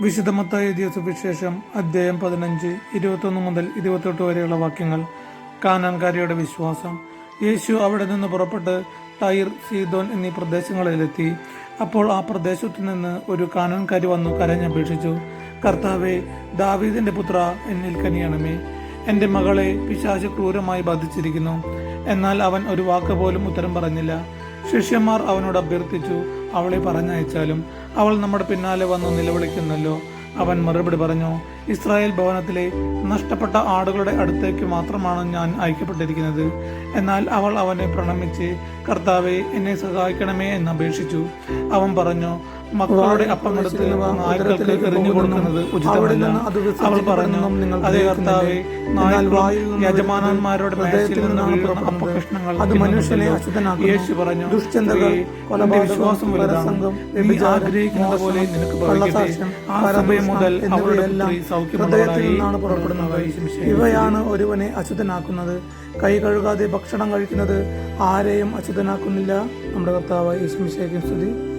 വിശുദ്ധമത്തായ ദിവസവിശേഷം സുവിശേഷം അധ്യായം പതിനഞ്ച് ഇരുപത്തൊന്ന് മുതൽ ഇരുപത്തെട്ട് വരെയുള്ള വാക്യങ്ങൾ. കാനാൻകാരിയുടെ വിശ്വാസം. യേശു അവിടെ നിന്ന് പുറപ്പെട്ട് ടൈർ സീതോൻ എന്നീ പ്രദേശങ്ങളിലെത്തി. അപ്പോൾ ആ പ്രദേശത്തു നിന്ന് ഒരു കാനാൻകാരി വന്നു കരഞ്ഞപേക്ഷിച്ചു കർത്താവെ ദാവീദിന്റെ പുത്ര എന്നിൽ കനിയണമേ. എന്റെ മകളെ പിശാച് ക്രൂരമായി ബാധിച്ചിരിക്കുന്നു. എന്നാൽ അവൻ ഒരു വാക്ക് പോലും ഉത്തരം പറഞ്ഞില്ല. ശിഷ്യന്മാർ അവനോട് അഭ്യർത്ഥിച്ചു അവളെ പറഞ്ഞയച്ചാലും അവൾ നമ്മുടെ പിന്നാലെ വന്ന് നിലവിളിക്കുന്നല്ലോ. അവൻ മറുപടി പറഞ്ഞു ഇസ്രായേൽ ഭവനത്തിലെ നഷ്ടപ്പെട്ട ആടുകളുടെ അടുത്തേക്ക് മാത്രമാണ് ഞാൻ അയക്കപ്പെട്ടിരിക്കുന്നത്. എന്നാൽ അവൾ അവനെ പ്രണമിച്ച് കർത്താവെ എന്നെ സഹായിക്കണമേ എന്ന് അപേക്ഷിച്ചു. അവൻ പറഞ്ഞു മക്കളുടെ അപ്പം എടുത്ത് നായ്ക്കൾക്ക് എറിഞ്ഞു കൊടുക്കുന്നത് ഉചിതമല്ല. അവൾ പറഞ്ഞു അതേ കർത്താവെ നായൽ യജമാനന്മാരുടെ മേശയിൽ നിന്ന് വീഴുന്ന അപ്പകഷ്ണങ്ങൾ അത് മനുഷ്യനെ. യേശു പറഞ്ഞു നിന്റെ വിശ്വാസം വലുതാണ്. നീ ആഗ്രഹിക്കുന്നത് പോലെ നിനക്ക് ഭവിക്കട്ടെ. ആ സമയം മുതൽ അവരുടെ പുത്രി ഹൃദയത്തിൽ നിന്നാണ് പുറപ്പെടുന്നത്. ഇവയാണ് ഒരുവനെ അശുദ്ധനാക്കുന്നത് കൈ കഴുകാതെ ഭക്ഷണം കഴിക്കുന്നത് ആരെയും അശുദ്ധനാക്കുന്നില്ല നമ്മുടെ കർത്താവ് യേശുമിശേക്കും സ്തുതി.